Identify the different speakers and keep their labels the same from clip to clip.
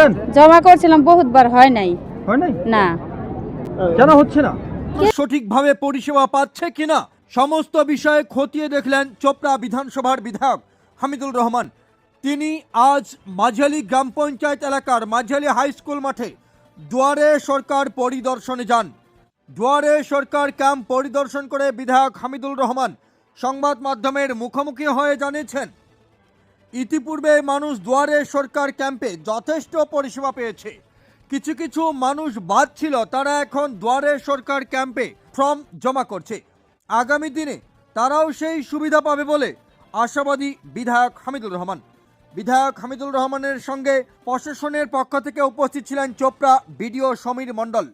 Speaker 1: করছিলেন?
Speaker 2: জমা করেছিলাম বহুতবার হয় নাই।
Speaker 1: হয় নাই?
Speaker 2: না।
Speaker 1: কেন হচ্ছে না?
Speaker 3: সঠিকভাবে পরিষেবা পাচ্ছে কিনা সমস্ত বিষয়ে খতিয়ে দেখলেন চোপড়া বিধানসভার বিধায়ক হামিদুল রহমান। তিনি আজ মাঝালি গ্রাম পঞ্চায়েত এলাকার মাঝালি হাই স্কুল মাঠে দুয়ারে সরকার পরিদর্শনে যান। দুয়ারে সরকার ক্যাম্প পরিদর্শন করে বিধায়ক হামিদুল রহমান সংবাদ মাধ্যমের মুখোমুখি হয়ে জানিয়েছেন ইতিপূর্বে মানুষ দুয়ারে সরকার ক্যাম্পে যথেষ্ট পরিষেবা পেয়েছে। কিছু কিছু মানুষ বাদ ছিল, তারা এখন দুয়ারে সরকার ক্যাম্পে ফর্ম জমা করছে। আগামী দিনে তারাও সেই সুবিধা পাবে বলে আশাবাদী বিধায়ক হামিদুল রহমান। বিধায়ক হামিদুল রহমানের সঙ্গে প্রশাসনের পক্ষ থেকে উপস্থিত ছিলেন চোপড়া বিডিও সমীর মণ্ডল।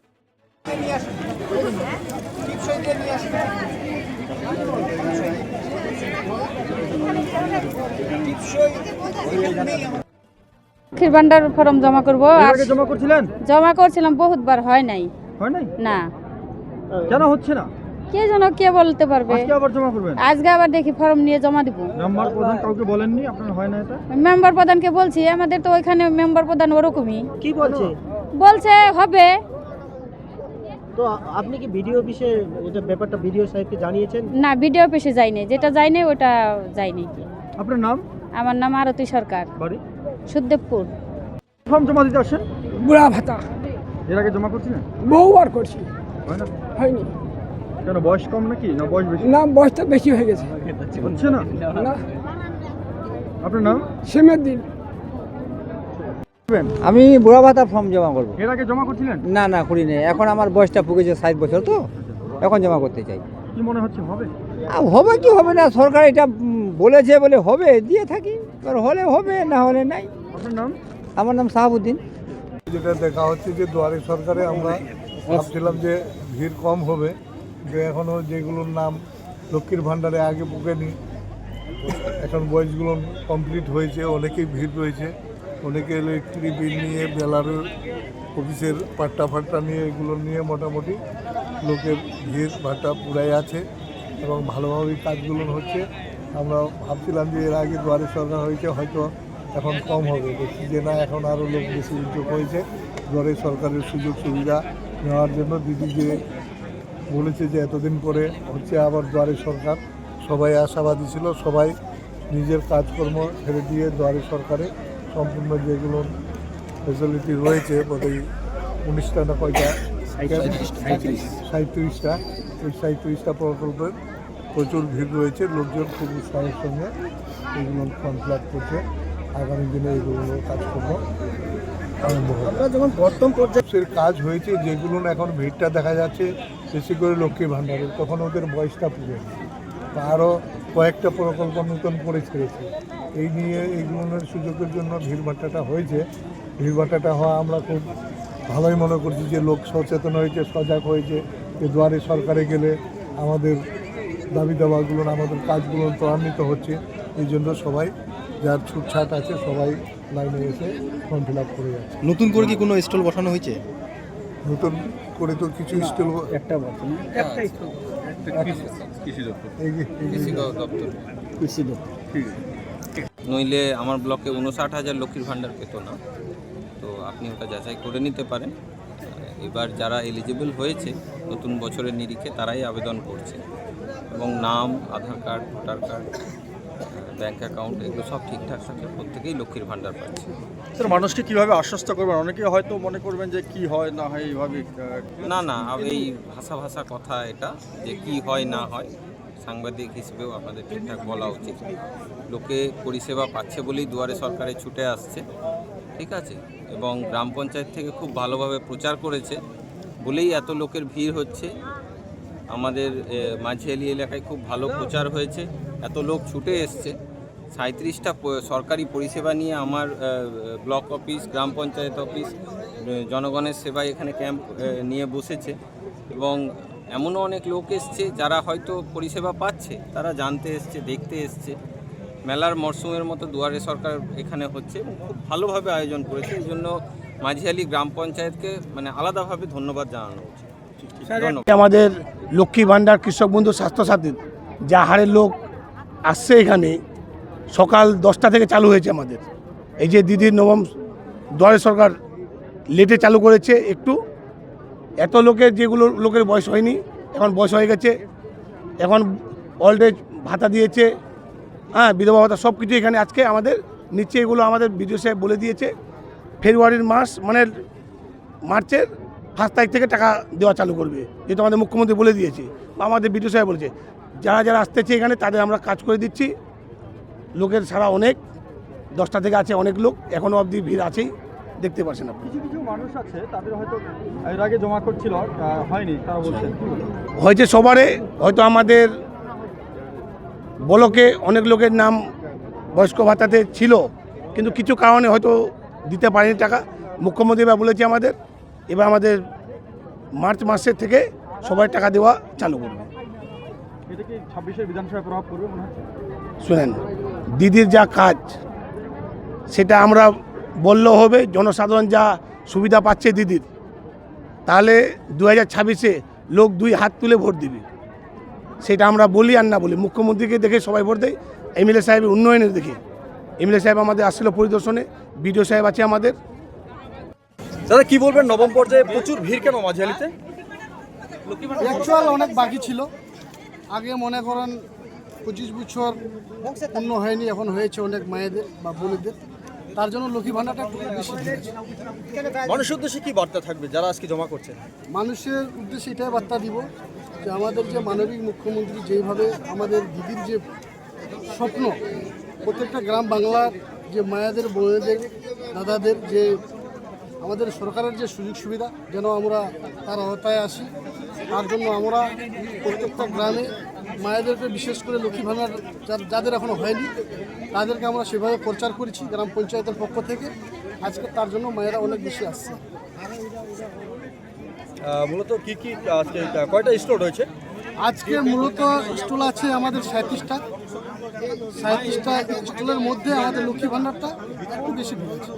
Speaker 2: লক্ষ্মীর ভান্ডার ফর্ম জমা করব।
Speaker 1: জমা করছিলেন?
Speaker 2: জমা করছিলাম বহুতবার হয় নাই।
Speaker 1: হয় নাই?
Speaker 2: না।
Speaker 1: কেন হচ্ছে না?
Speaker 2: কে যেন কে বলতে পারবে?
Speaker 1: আজকে আবার জমা করবেন?
Speaker 2: আজকে আবার দেখি ফর্ম নিয়ে জমা দিব।
Speaker 1: মেম্বার প্রধান কাউকে বলেননি? আপনার হয় না এটা?
Speaker 2: মেম্বার প্রধানকে বলছি আমাদের তো ওইখানে মেম্বার প্রধান ওরকমই।
Speaker 4: কি বলছে?
Speaker 2: বলছে হবে।
Speaker 4: তো আপনি কি ভিডিও অফিসে এটা ব্যাপারটা ভিডিও সাহেবকে জানিয়েছেন?
Speaker 2: না ভিডিও অফিসে যাইনি যেটা যায়নি ওটা যায়নি কি
Speaker 1: আপনার নাম?
Speaker 2: আমার নাম আরতি সরকার।
Speaker 1: বাড়ি?
Speaker 2: সুখদেবপুর
Speaker 1: ফর্ম জমা দিতে আসেন
Speaker 5: বুড়া ভাতা।
Speaker 1: এর আগে জমা করছিলেন
Speaker 5: বহুবার করছি।
Speaker 1: হয় না?
Speaker 5: হয়নি।
Speaker 1: কেন বয়স কম নাকি? না বয়স বেশি?
Speaker 5: না বয়সটা বেশি হয়ে গেছে।
Speaker 1: হচ্ছে না?
Speaker 5: না।
Speaker 1: আপনার নাম?
Speaker 5: সেমের দিন
Speaker 6: আমি বুড়া ভাতা ফর্ম জমা করব।
Speaker 1: এর আগে জমা করছিলেন?
Speaker 6: না না করি নাই এখন আমার বয়সটা পুগেছে ষাট বছর তো। এখন জমা করতে চাই।
Speaker 1: কি মনে হচ্ছে হবে?
Speaker 6: হবে কি হবে না সরকার এটা বলেছে বলে হবে দিয়ে থাকি এবার হলে হবে না হলে নাই।
Speaker 1: নাম?
Speaker 6: আমার নাম শাহাবুদ্দিন।
Speaker 7: যেটা দেখা হচ্ছে যে দুয়ারে সরকারে আমরা ভাবছিলাম যে ভিড় কম হবে যে এখনও যেগুলোর নাম লক্ষ্মীর ভাণ্ডারে আগে বুকেনি এখন বয়সগুলো কমপ্লিট হয়েছে অনেকেই ভিড় রয়েছে অনেকে ইলেকট্রিক বিল নিয়ে বেলারের অফিসের পাট্টা ফাট্টা নিয়ে এগুলো নিয়ে মোটামুটি লোকের ভিড় ভাট্টা পুরাই আছে। এবং ভালোভাবেই কাজগুলো হচ্ছে। আমরা ভাবছিলাম যে এর আগে দুয়ারে সরকার হয়েছে হয়তো এখন কম হবে। দেখছি যে না এখন আরও লোক বেশি উদ্যোগ হয়েছে। দুয়ারে সরকারের সুযোগ সুবিধা নেওয়ার জন্য দিদি যে বলেছে যে এতদিন পরে হচ্ছে আবার দুয়ারে সরকার। সবাই আশাবাদী ছিল সবাই নিজের কাজকর্ম ছেড়ে দিয়ে দুয়ারে সরকারে সম্পূর্ণ যেগুলো ফেসিলিটি রয়েছে বোধহয় উনিশটা না কয়টা? সাঁত্রিশটা এই সাঁত্রিশটা প্রকল্পের প্রচুর ভিড় রয়েছে লোকজন খুব উৎসাহের সঙ্গে এগুলো ফর্ম ফিল আপ করছে। আগামী দিনে এগুলো কাজকর্ম আরম্ভ হবে।
Speaker 4: যখন প্রথম
Speaker 7: কাজ হয়েছে যেগুলো এখন ভিড়টা দেখা যাচ্ছে বেশি করে লক্ষ্মী ভাণ্ডারের। তখন ওদের বয়সটা পুজো আরও কয়েকটা প্রকল্প নতুন করে ছেড়েছে। এই নিয়ে এইগুলোর সুযোগের জন্য ভিড়ভাট্টাটা হয়েছে। ভিড়ভাট্টাটা হওয়া আমরা খুব ভালোই মনে করছি যে লোক সচেতন হয়েছে সজাগ হয়েছে। যে দুয়ারে সরকারে গেলে আমাদের দাবি দাবাগুলো আমাদের কাজগুলো ত্বরান্বিত হচ্ছে। এই জন্য সবাই যার ছুটছাট আছে সবাই লাইনে এসে ফর্ম ফিল আপ করে যাচ্ছে।
Speaker 8: নতুন করে কি কোনো স্টল বসানো হয়েছে?
Speaker 7: নতুন করে তো কিছু স্টল
Speaker 4: একটা বছর কৃষি দপ্তর।
Speaker 9: নইলে আমার ব্লকে উনষাট হাজার লক্ষ্মীর ভাণ্ডার পেত না। তো আপনি ওটা যাচাই করে নিতে পারেন। এবার যারা এলিজিবল হয়েছে নতুন বছরের নিরিখে তারাই আবেদন করছে। এবং নাম Aadhaar card voter card bank account এগুলো সব ঠিকঠাক থাকলে প্রত্যেকেই লক্ষ্মীর ভাণ্ডার পাচ্ছে।
Speaker 1: স্যার মানুষকে কীভাবে আশ্বস্ত করবেন? অনেকে হয়তো মনে করবেন যে কি হয় না হয় এইভাবে
Speaker 9: না না এই ভাষা ভাষা কথা এটা যে কি হয় না হয় সাংবাদিক হিসেবেও আপনাদের ঠিকঠাক বলা উচিত। লোকে পরিষেবা পাচ্ছে বলেই দুয়ারে সরকারে ছুটে আসছে। ঠিক আছে? এবং গ্রাম পঞ্চায়েত থেকে খুব ভালোভাবে প্রচার করেছে। বলেই এত লোকের ভিড় হচ্ছে। আমাদের মাঝিয়ালি এলাকায় খুব ভালো প্রচার হয়েছে। এত লোক ছুটে এসছে। সাঁত্রিশটা সরকারি পরিষেবা নিয়ে আমার ব্লক অফিস, গ্রাম পঞ্চায়েত অফিস জনগণের সেবায় এখানে ক্যাম্প নিয়ে বসেছে। এবং এমনও অনেক লোক এসছে যারা হয়তো পরিষেবা পাচ্ছে, তারা জানতে এসছে, দেখতে এসছে। মেলার মরশুমের মতো দুয়ারে সরকার এখানে হচ্ছে এবং খুব ভালোভাবে আয়োজন করেছে। এই জন্য মাঝিয়ালি গ্রাম পঞ্চায়েতকে মানে আলাদাভাবে ধন্যবাদ জানানো উচিত
Speaker 5: আমাদের লক্ষ্মী ভাণ্ডার কৃষক বন্ধু স্বাস্থ্যসাথী যা হারে লোক আসছে এখানে সকাল দশটা থেকে চালু হয়েছে আমাদের। এই যে দিদির নবম দুয়ারে সরকার লেটে চালু করেছে একটু। এত লোকের যেগুলো লোকের বয়স হয়নি এখন বয়স হয়ে গেছে এখন ওল্ড এজ ভাতা দিয়েছে হ্যাঁ বিধবা ভাতা সব কিছু এখানে আজকে আমাদের নিচে এগুলো আমাদের বিডিও সাহেব বলে দিয়েছে। ফেব্রুয়ারির মাস মানে মার্চের ফার্স্ট তারিখ থেকে টাকা দেওয়া চালু করবে যেহেতু আমাদের মুখ্যমন্ত্রী বলে দিয়েছে। বা আমাদের বিডিও সাহেব বলেছে যারা যারা আসতেছে এখানে তাদের আমরা কাজ করে দিচ্ছি। লোকের ছাড়া অনেক দশটা থেকে আছে অনেক লোক এখনও অবধি ভিড় আছেই দেখতে পাচ্ছেন আপনি।
Speaker 1: কিছু কিছু মানুষ আছে তাদের হয়তো এর আগে জমা করছিল হয়নি তারা বলছেন।
Speaker 5: হয়েছে সবারে হয়তো আমাদের বলকে অনেক লোকের নাম বয়স্ক ভাতাতে ছিল কিন্তু কিছু কারণে হয়তো দিতে পারেনি টাকা। মুখ্যমন্ত্রী এবার বলেছে আমাদের এবার আমাদের মার্চ মাসের থেকে সবাই টাকা দেওয়া চালু করবে। শুনেন দিদির যা কাজ সেটা আমরা বললেও হবে জনসাধারণ যা সুবিধা পাচ্ছে দিদির তাহলে দু হাজার ছাব্বিশে লোক দুই হাত তুলে ভোট দিবে। সেটা আমরা বলি আর না বলি। মুখ্যমন্ত্রীকে দেখে সবাই ভোট দেয় এমএলএ সাহেবের উন্নয়নের দেখে এমএলএ সাহেব আমাদের আসছিল পরিদর্শনে বিডিও সাহেব আছে আমাদের।
Speaker 1: দাদা কি বলবেন? নবম পর্যায়ে প্রচুর ভিড় কেন মাঝালিতে
Speaker 10: অ্যাকচুয়াল অনেক বাকি ছিল। আগে মনে করেন পঁচিশ বছর পূর্ণ হয়নি এখন হয়েছে অনেক মায়েদের বা বোনেদের। তার জন্য লক্ষ্মী ভাণ্ডারটা বেশি
Speaker 1: মানুষের উদ্দেশ্যে কি বার্তা থাকবে যারা আজকে জমা করছে?
Speaker 10: মানুষের উদ্দেশ্যে এটাই বার্তা দিব যে আমাদের যে মানবিক মুখ্যমন্ত্রী যেইভাবে আমাদের দিদির যে স্বপ্ন, প্রত্যেকটা গ্রাম বাংলার যে মায়াদের বোনেদের দাদাদের যে আমাদের সরকারের যে সুযোগ সুবিধা, যেন আমরা তার আওতায় আসি, তার জন্য আমরা প্রত্যেকটা গ্রামে মায়েদেরকে বিশেষ করে লক্ষ্মী ভাণ্ডার যাদের এখনও হয়নি, তাদেরকে আমরা সেভাবে প্রচার করেছি গ্রাম পঞ্চায়েতের পক্ষ থেকে। আজকে তার জন্য মায়েরা অনেক বেশি আসছে।
Speaker 1: মূলত কি কি, আজকে কয়টা স্টোর রয়েছে?
Speaker 10: আজকে মূলত স্টল আছে আমাদের সাঁত্রিশটা। সাঁত্রিশটা স্টলের মধ্যে আমাদের লক্ষ্মী ভাণ্ডারটা একটু বেশি ভিড় আছে।